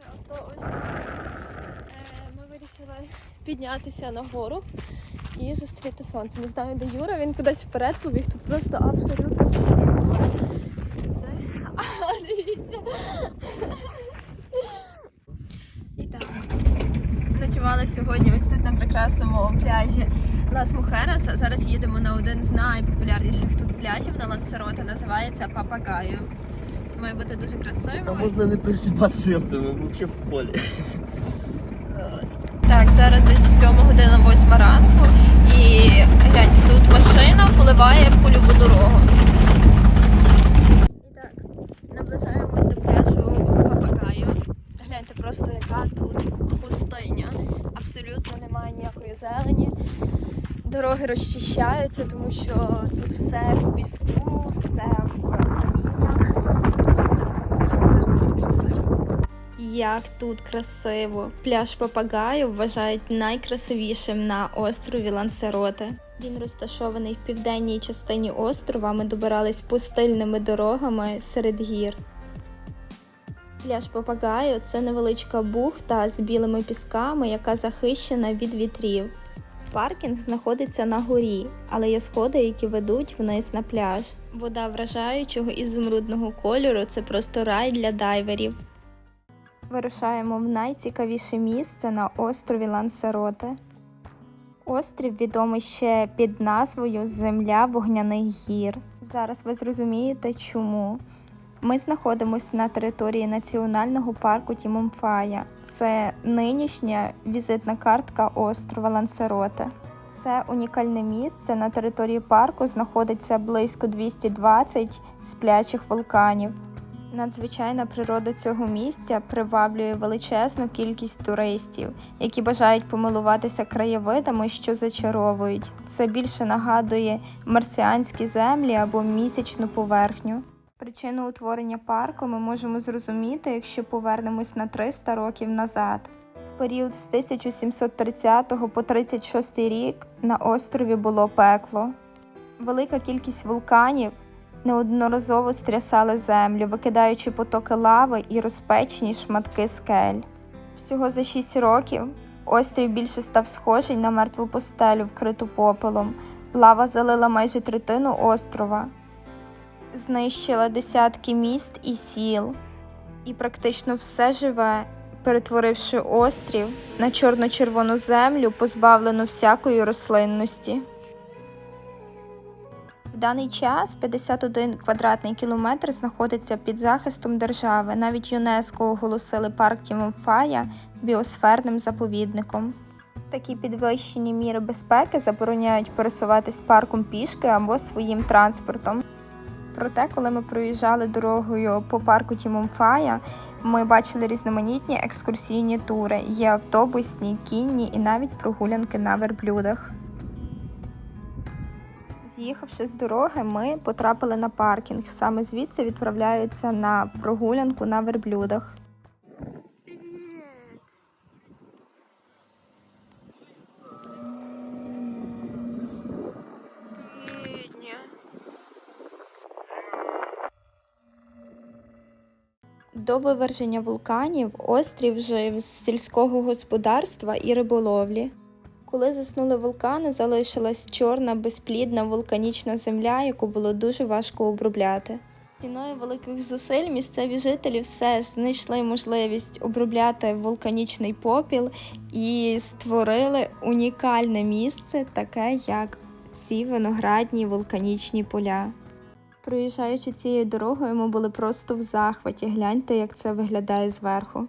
наше авто ось тут. Е, ми вирішили піднятися нагору і зустріти сонце. Не знаю, де Юра, він кудись вперед побіг. Тут просто абсолютно пусті І так. Ночували сьогодні ось тут на прекрасному пляжі Лас Мухерас. Зараз їдемо на один з найпопулярніших тут пляжів на Лансерота. Називається Папагаю. Має бути дуже красиво. Там можна не присипатися, ми взагалі в полі. Так, зараз десь 7 година 8 ранку. І гляньте, тут машина поливає польову дорогу. І так, наближаємось до пляжу Папагаю. Гляньте просто, яка тут пустиня. Абсолютно немає ніякої зелені. Дороги розчищаються, тому що тут все в піску, все в каміннях. Ось так. Зараз буде красиво. Як тут красиво! Пляж Папагаю вважають найкрасивішим на острові Лансероте. Він розташований в південній частині острова. Ми добирались пустильними дорогами серед гір. Пляж Папагаю це невеличка бухта з білими пісками, яка захищена від вітрів. Паркінг знаходиться на горі, але є сходи, які ведуть вниз на пляж. Вода вражаючого ізумрудного кольору це просто рай для дайверів. Вирушаємо в найцікавіше місце на острові Лансероте. Острів відомий ще під назвою Земля вогняних гір. Зараз ви зрозумієте чому. Ми знаходимося на території національного парку Тімомфая. Це нинішня візитна картка острова Лансероте. Це унікальне місце. На території парку знаходиться близько 220 сплячих вулканів. Надзвичайна природа цього місця приваблює величезну кількість туристів, які бажають помилуватися краєвидами, що зачаровують. Це більше нагадує марсіанські землі або місячну поверхню. Причину утворення парку ми можемо зрозуміти, якщо повернемось на 300 років назад. В період з 1730 по 36 рік на острові було пекло. Велика кількість вулканів неодноразово стрясали землю, викидаючи потоки лави і розпечені шматки скель. Всього за 6 років острів більше став схожий на мертву постелю, вкриту попелом. Лава залила майже третину острова, знищила десятки міст і сіл, і практично все живе, перетворивши острів на чорно-червону землю, позбавлену всякої рослинності. Даний час 51 квадратний кілометр знаходиться під захистом держави. Навіть ЮНЕСКО оголосили парк Тімомфая біосферним заповідником. Такі підвищені міри безпеки забороняють пересуватись парком пішки або своїм транспортом. Проте, коли ми проїжджали дорогою по парку Тімомфая, ми бачили різноманітні екскурсійні тури. Є автобусні, кінні і навіть прогулянки на верблюдах. З'їхавши з дороги, ми потрапили на паркінг. Саме звідси відправляються на прогулянку на верблюдах. До виверження вулканів острів жив з сільського господарства і риболовлі. Коли заснули вулкани, залишилась чорна безплідна вулканічна земля, яку було дуже важко обробляти. Ціною великих зусиль місцеві жителі все ж знайшли можливість обробляти вулканічний попіл і створили унікальне місце, таке як ці виноградні вулканічні поля. Проїжджаючи цією дорогою, ми були просто в захваті. Гляньте, як це виглядає зверху.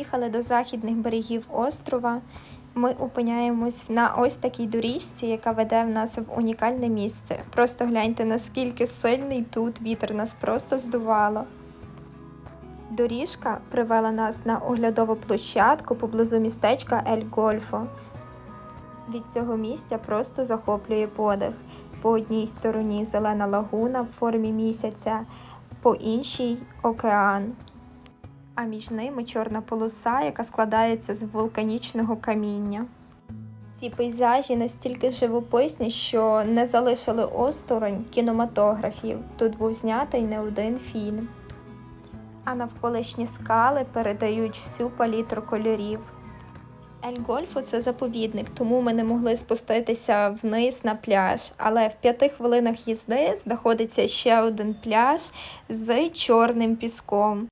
Під'їхали до західних берегів острова. Ми опиняємось на ось такій доріжці, яка веде в нас в унікальне місце. Просто гляньте, наскільки сильний тут вітер нас просто здувало. Доріжка привела нас на оглядову площадку поблизу містечка Ель Гольфо. Від цього місця просто захоплює подих. По одній стороні зелена лагуна в формі місяця, по іншій океан. А між ними чорна полоса, яка складається з вулканічного каміння. Ці пейзажі настільки живописні, що не залишили осторонь кінематографів. Тут був знятий не один фільм. А навколишні скали передають всю палітру кольорів. Ель-Гольфу це заповідник, тому ми не могли спуститися вниз на пляж. Але в п'яти хвилинах їзди знаходиться ще один пляж з чорним піском.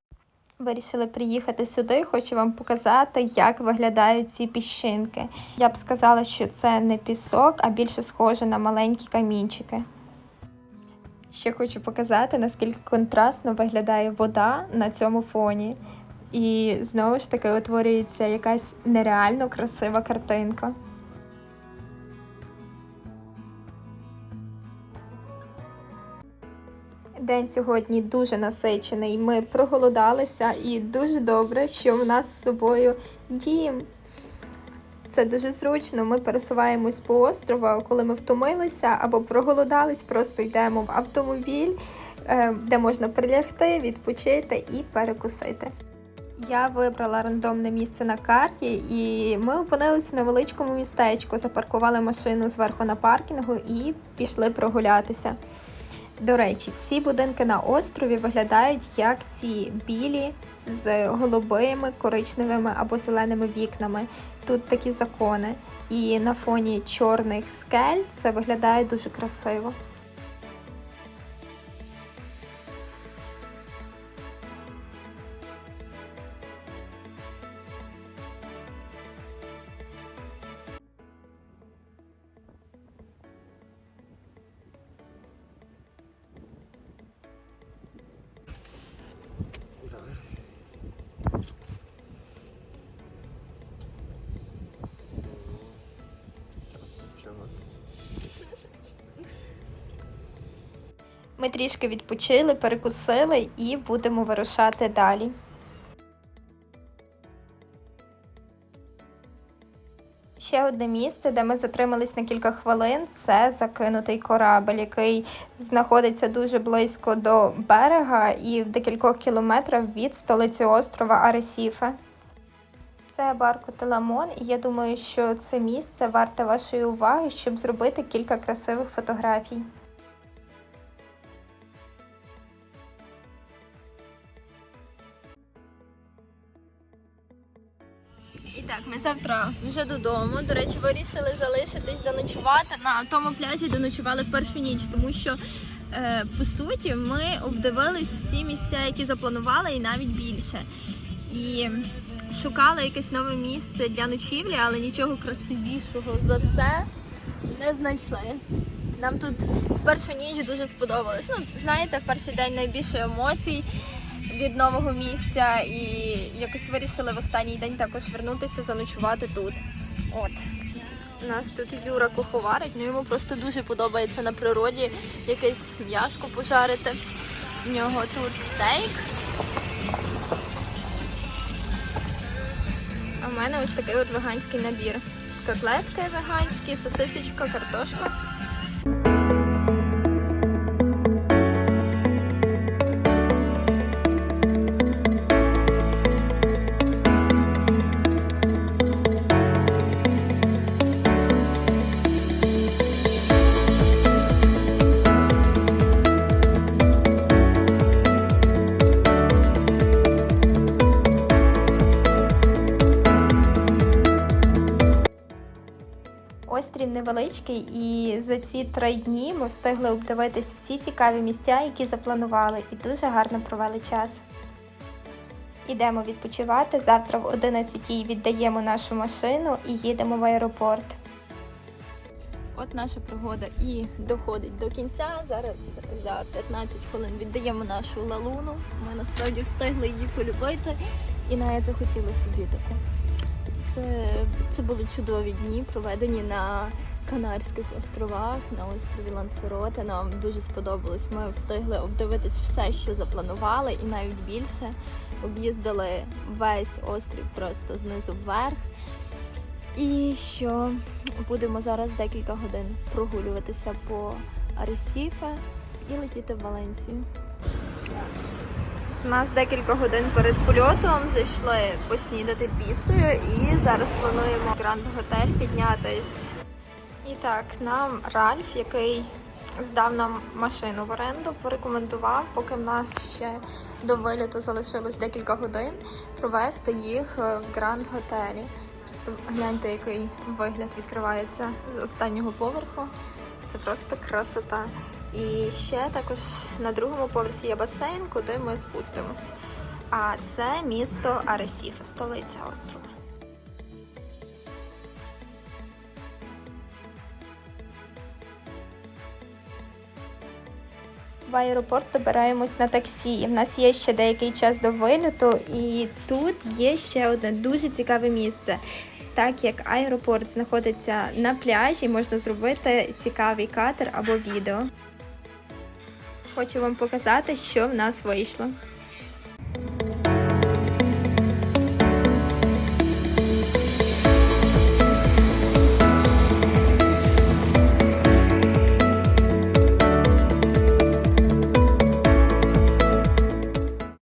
Вирішили приїхати сюди, хочу вам показати, як виглядають ці піщинки. Я б сказала, що це не пісок, а більше схоже на маленькі камінчики. Ще хочу показати, наскільки контрастно виглядає вода на цьому фоні. І знову ж таки утворюється якась нереально красива картинка. День сьогодні дуже насичений. Ми проголодалися і дуже добре, що в нас з собою дім. Це дуже зручно. Ми пересуваємось по острову, коли ми втомилися або проголодались, просто йдемо в автомобіль, е, де можна прилягти, відпочити і перекусити. Я вибрала рандомне місце на карті, і ми опинилися в невеличкому містечку, запаркували машину зверху на паркінгу і пішли прогулятися. До речі, всі будинки на острові виглядають як ці білі з голубими, коричневими або зеленими вікнами. Тут такі закони. І на фоні чорних скель це виглядає дуже красиво. Ми трішки відпочили, перекусили і будемо вирушати далі. Ще одне місце, де ми затримались на кілька хвилин, це закинутий корабель, який знаходиться дуже близько до берега і в декількох кілометрах від столиці острова Аресіфе. Це Барко Теламон, і я думаю, що це місце варте вашої уваги, щоб зробити кілька красивих фотографій. Ми завтра вже додому. До речі, вирішили залишитись заночувати на тому пляжі, де ночували першу ніч, тому що е, по суті ми обдивились всі місця, які запланували, і навіть більше. І шукали якесь нове місце для ночівлі, але нічого красивішого за це не знайшли. Нам тут першу ніч дуже сподобалось. Ну, знаєте, в перший день найбільше емоцій від нового місця і якось вирішили в останній день також вернутися, заночувати тут. От. У нас тут Юра куховарить, ну йому просто дуже подобається на природі якесь м'яско пожарити. У нього тут стейк. А в мене ось такий от веганський набір. Котлетки веганські, сосисочка, картошка. Острів невеличкий, і за ці три дні ми встигли обдивитись всі цікаві місця, які запланували, і дуже гарно провели час. Ідемо відпочивати. Завтра в 11 віддаємо нашу машину і їдемо в аеропорт. От наша пригода і доходить до кінця. Зараз за 15 хвилин віддаємо нашу лалуну. Ми насправді встигли її полюбити і навіть захотіли собі таку. Це, це були чудові дні, проведені на Канарських островах, на острові Лансероте. Нам дуже сподобалось. Ми встигли обдивитись все, що запланували, і навіть більше. Об'їздили весь острів просто знизу вверх. І що будемо зараз декілька годин прогулюватися по Аресіфе і летіти в Валенсію. У нас декілька годин перед польотом зайшли поснідати піцею і зараз плануємо Гранд Готель піднятись. І так, нам Ральф, який здав нам машину в оренду, порекомендував, поки в нас ще до виліту залишилось декілька годин, провести їх е, в Гранд Готелі. Просто гляньте, який вигляд відкривається з останнього поверху. Це просто красота. І ще також на другому поверсі є басейн, куди ми спустимось. А це місто Аресіф, столиця острова. В аеропорт добираємось на таксі. У нас є ще деякий час до виліту, і тут є ще одне дуже цікаве місце. Так як аеропорт знаходиться на пляжі, можна зробити цікавий катер або відео. Хочу вам показати, що в нас вийшло.